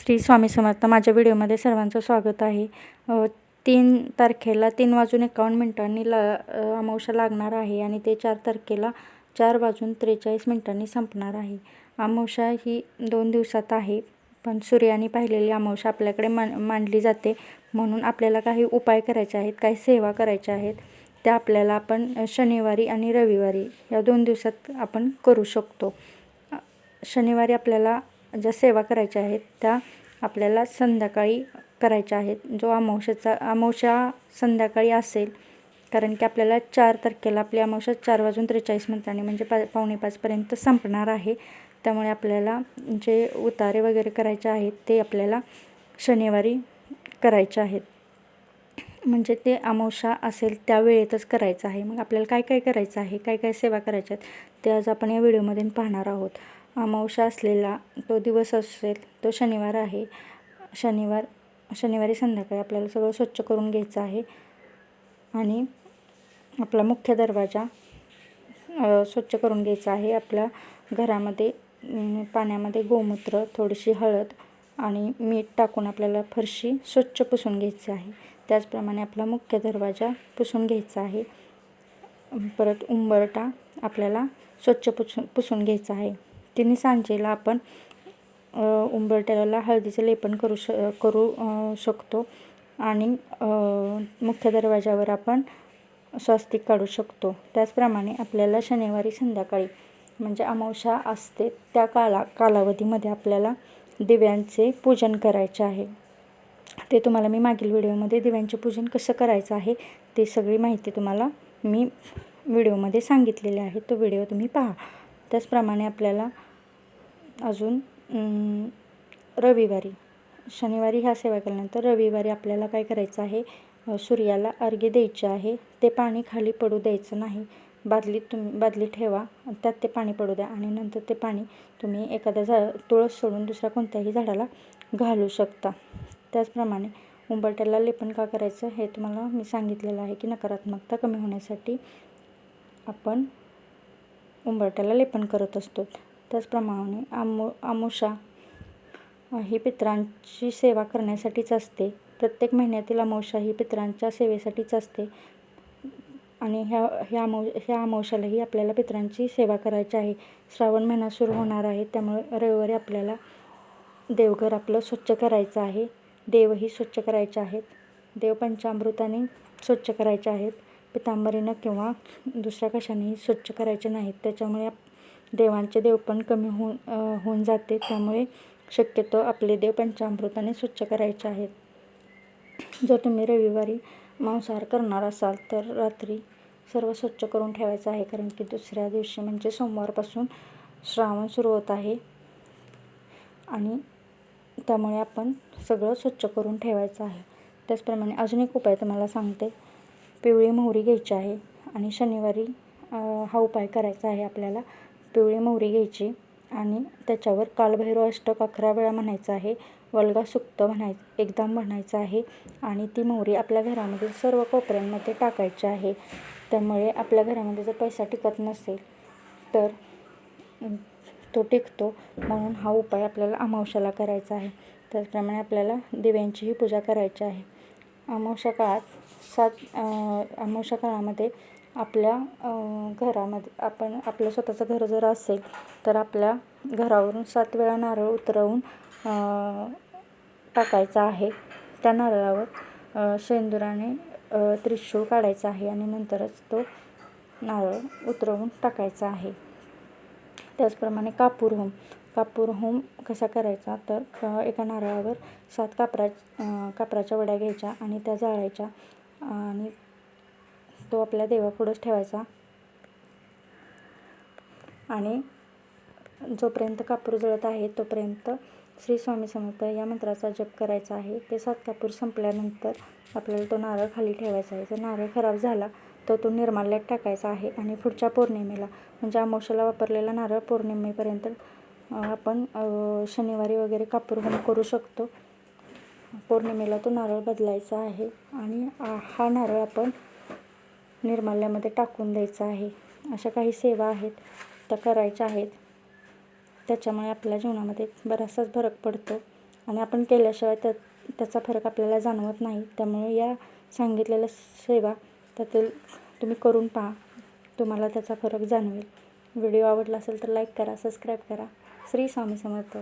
श्री स्वामी समर्थ माझ्या व्हिडिओमध्ये सर्वांचं स्वागत आहे. तीन तारखेला तीन वाजून एकावन्न मिनिटांनी ला अमावश्या अमावस्या लागणार आहे आणि ते चार तारखेला चार वाजून त्रेचाळीस मिनिटांनी संपणार आहे. अमावस्या ही दोन दिवसात आहे पण सूर्याने पाहिलेली अमावस्या आपल्याकडे मान मांडली जाते म्हणून आपल्याला काही उपाय करायचे आहेत काही सेवा करायच्या आहेत. त्या आपल्याला आपण शनिवारी आणि रविवारी या दोन दिवसात आपण करू शकतो. शनिवारी आपल्याला ज्या सेवा करायच्या आहेत त्या आपल्याला संध्याकाळी करायच्या आहेत. जो अमावश्याचा अमावस्या संध्याकाळी असेल कारण की आपल्याला चार तारखेला आपली अमावस्या चार वाजून त्रेचाळीस मिनिटांनी म्हणजे पा पावणे पाचपर्यंत संपणार आहे. त्यामुळे आपल्याला जे उतारे वगैरे करायचे आहेत ते आपल्याला शनिवारी करायचे आहेत. म्हणजे ते अमावस्या असेल त्या वेळेतच करायचं आहे. मग आपल्याला काय काय करायचं आहे काय काय सेवा करायच्या आहेत ते आज आपण या व्हिडिओमध्ये पाहणार आहोत. अमावस्या असलेला तो दिवस असेल तो शनिवार आहे. शनिवार शनिवारी संध्याकाळी आपल्याला सगळं स्वच्छ करून घ्यायचं आहे. आणि आपला मुख्य दरवाजा स्वच्छ करून घ्यायचा आहे. आपल्या घरामध्ये पाण्यामध्ये गोमूत्र थोडीशी हळद आणि मीठ टाकून आपल्याला फरशी स्वच्छ पुसून घ्यायची आहे. त्याचप्रमाणे आपला मुख्य दरवाजा पुसून घ्यायचा आहे. परत उंबरटा आपल्याला स्वच्छ पुसून पुसून घ्यायचा आहे. तिन्ही सांजेला आपण अ, उंबरट्याला हळदीचं लेपन करू श करू शकतो. आणि मुख्य दरवाजावर आपण स्वस्तिक काढू शकतो. त्याचप्रमाणे आपल्याला शनिवारी संध्याकाळी म्हणजे अमावस्या असते त्या काला कालावधीमध्ये आपल्याला दिव्यांचे पूजन करायचे आहे. ते तुम्हाला मी मागील व्हिडिओमध्ये दिव्यांचे पूजन कसं करायचं आहे ते सगळी माहिती तुम्हाला मी व्हिडिओमध्ये सांगितलेली आहे. तो व्हिडिओ तुम्ही पहा. त्याचप्रमाणे आपल्याला अजून रविवारी शनिवारी ह्या सेवा केल्यानंतर रविवारी आपल्याला काय करायचं आहे? सूर्याला अर्घ्य द्यायचे आहे. ते पाणी खाली पडू द्यायचं नाही. बादलीत तुम्ही बादली ठेवा. त्यात ते पाणी पडू द्या आणि नंतर ते पाणी तुम्ही एखाद्या झा तुळस सोडून दुसऱ्या कोणत्याही झाडाला घालू शकता. त्याचप्रमाणे उंबरट्याला लेपन का करायचं हे तुम्हाला मी सांगितलेलं आहे की नकारात्मकता कमी होण्यासाठी आपण उंबरट्याला लेपन करत असतो. त्याचप्रमाणे आमो आमोशा ही पितरांची सेवा करण्यासाठीच असते. प्रत्येक महिन्यातील अमावशा ही पित्रांच्या सेवेसाठीच असते. आणि ह्या ह्या अमाव ह्या अमावशालाही आपल्याला पितरांची सेवा करायची आहे. श्रावण महिना सुरू होणार आहे. त्यामुळे रविवारी आपल्याला देवघर आपलं स्वच्छ करायचं आहे. देवही स्वच्छ करायचे आहेत. देव पंचामृताने स्वच्छ करायचे आहेत. पितांबरीनं किंवा दुसऱ्या कशानेही स्वच्छ करायचे नाहीत. त्याच्यामुळे आप- देवांचे देव पण कमी होऊन होऊन जाते. त्यामुळे शक्यतो आपले देव पंचामृताने स्वच्छ करायचे आहेत. जर तुम्ही रविवारी मांसाहार करणार असाल तर रात्री सर्व स्वच्छ करून ठेवायचं आहे. कारण की दुसऱ्या दिवशी म्हणजे सोमवारपासून श्रावण सुरू होत आहे. आणि त्यामुळे आपण सगळं स्वच्छ करून ठेवायचं आहे. त्याचप्रमाणे अजून एक उपाय तुम्हाला सांगते. पिवळी मोहरी घ्यायची आहे आणि शनिवारी हा उपाय करायचा आहे आपल्याला. पिवळी मोहरी घ्यायची आणि त्याच्यावर कालभैरव अष्टक अकरा वेळा म्हणायचं आहे. वल्गा सुक्त म्हणाय एकदा म्हणायचं आहे आणि ती मोहरी आपल्या घरामध्ये सर्व कोपऱ्यांमध्ये टाकायची आहे. त्यामुळे आपल्या घरामध्ये जर पैसा टिकत नसेल तर तो टिकतो. म्हणून हा उपाय आपल्याला अमावश्याला करायचा आहे. त्याचप्रमाणे आपल्याला दिव्यांचीही पूजा करायची आहे. अमावस्या काळात सात अं, अमावस्या काळामध्ये आपल्या घरामध्ये आपण आपलं स्वतःचं घर जर असेल तर आपल्या घरावरून सात वेळा नारळ उतरवून टाकायचा आहे. त्या नारळावर शेंदुराने त्रिशूळ काढायचा आहे आणि नंतरच तो नारळ उतरवून टाकायचा आहे. त्याचप्रमाणे कापूर होम. कापूर होम कसा करायचा? तर एका नारळावर सात कापरा कापराच्या वड्या घ्यायच्या आणि त्या जाळायच्या आणि तो आपल्या देवापुढंच ठेवायचा. आणि जोपर्यंत कापूर जळत आहे तोपर्यंत श्री स्वामी समर्थ या मंत्राचा जप करायचा आहे. ते सात कापूर संपल्यानंतर आपल्याला तो नारळ खाली ठेवायचा आहे. जर नारळ खराब झाला तर तो निर्माल्यात टाकायचा आहे आणि पुढच्या पौर्णिमेला म्हणजे अमावश्याला वापरलेला नारळ पौर्णिमेपर्यंत आपण शनिवारी वगैरे कापूरहोम करू शकतो. पौर्णिमेला तो नारळ बदलायचा आहे आणि हा नारळ आपण निर्माल्यामध्ये टाकून द्यायचा आहे. अशा काही सेवा आहेत त्या करायच्या आहेत. त्याच्यामुळे आपल्या जीवनामध्ये बराचसाच फरक पडतो आणि आपण केल्याशिवाय त्या त्याचा फरक आपल्याला जाणवत नाही. त्यामुळे या सांगितलेल्या सेवा त्यातील तुम्ही करून पहा. तुम्हाला त्याचा फरक जाणवेल. व्हिडिओ आवडला असेल तर लाईक करा सबस्क्राईब करा. श्री स्वामी समर्थ.